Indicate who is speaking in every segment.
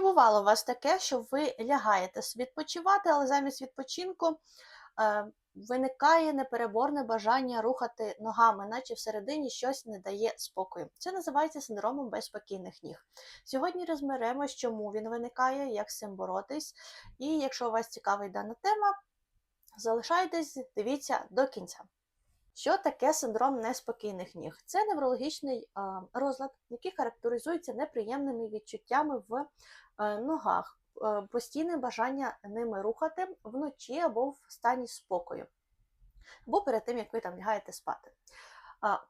Speaker 1: Бувало у вас таке, що ви лягаєте відпочивати, але замість відпочинку е, виникає непереборне бажання рухати ногами, наче всередині щось не дає спокою. Це називається синдромом безспокійних ніг. Сьогодні розберемо, чому він виникає, як з цим боротись. І якщо вас цікавить дана тема, залишайтесь, дивіться до кінця. Що таке синдром неспокійних ніг? Це неврологічний розлад, який характеризується неприємними відчуттями в е, ногах, е, постійне бажання ними рухати вночі або в стані спокою, або перед тим, як ви там лягаєте спати.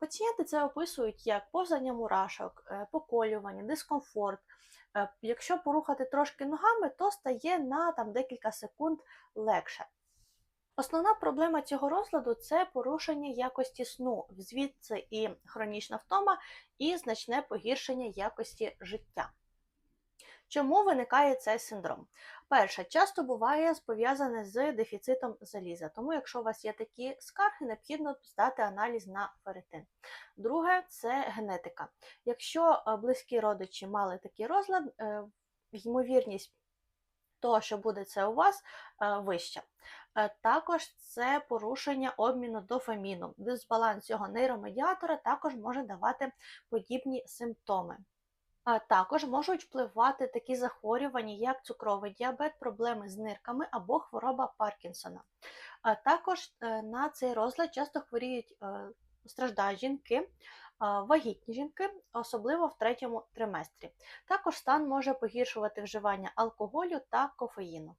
Speaker 1: Пацієнти це описують як повзання мурашок, е, поколювання, дискомфорт. Якщо порухати трошки ногами, то стає на там, декілька секунд легше. Основна проблема цього розладу це порушення якості сну, звідси і хронічна втома, і значне погіршення якості життя. Чому виникає цей синдром? Перше, часто буває пов'язане з дефіцитом заліза, тому якщо у вас є такі скарги, необхідно здати аналіз на ферритин. Друге це генетика. Якщо е, близькі родичі мали такий розлад, е, ймовірність того, що буде це у вас, е, вища. Е, Також це порушення обміну дофаміну. Дисбаланс цього нейромедіатора також може давати подібні симптоми. Також можуть впливати такі захворювання, як цукровий діабет, проблеми з нирками або хвороба Паркінсона. Також е, на цей розлад часто хворіють е, страждають жінки, вагітні жінки, особливо в третьому триместрі. Також стан може погіршувати вживання алкоголю та кофеїну.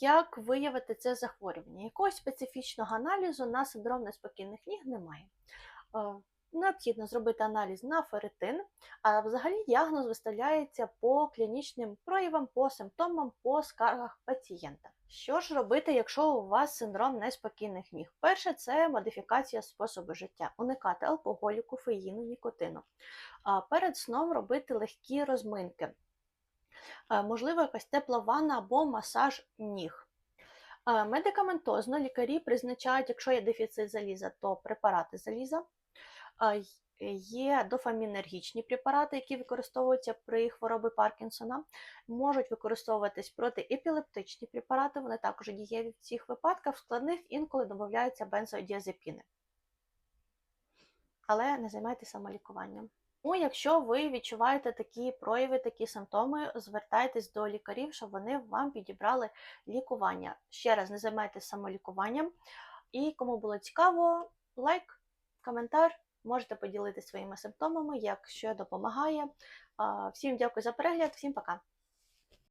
Speaker 1: Як виявити це захворювання? Якогось специфічного аналізу на синдром неспокійних ніг немає. Необхідно зробити аналіз на ферритин, а взагалі діагноз виставляється по клінічним проявам, по симптомам, по скаргах пацієнта. Що ж робити, якщо у вас синдром неспокійних ніг? Перше, це модифікація способу життя, уникати алкоголю, кофеїну, нікотину. А Перед сном робити легкі розминки, можливо, якась тепла ванна або масаж ніг. Медикаментозно лікарі призначають, якщо є дефіцит заліза, то препарати заліза. Є дофамінергічні препарати, які використовуються при хворобі Паркінсона. Можуть використовуватись протиепілептичні препарати, вони також дієві в цих випадках. В складних інколи додаються бензодіазепіни. Але не займайтеся самолікуванням. Ну, якщо ви відчуваєте такі прояви, такі симптоми, звертайтесь до лікарів, щоб вони вам підібрали лікування. Ще раз не займайтеся самолікуванням. І кому було цікаво, лайк, коментар. Можете поділитися своїми симптомами, якщо допомагає. Всім дякую за перегляд, всім пока!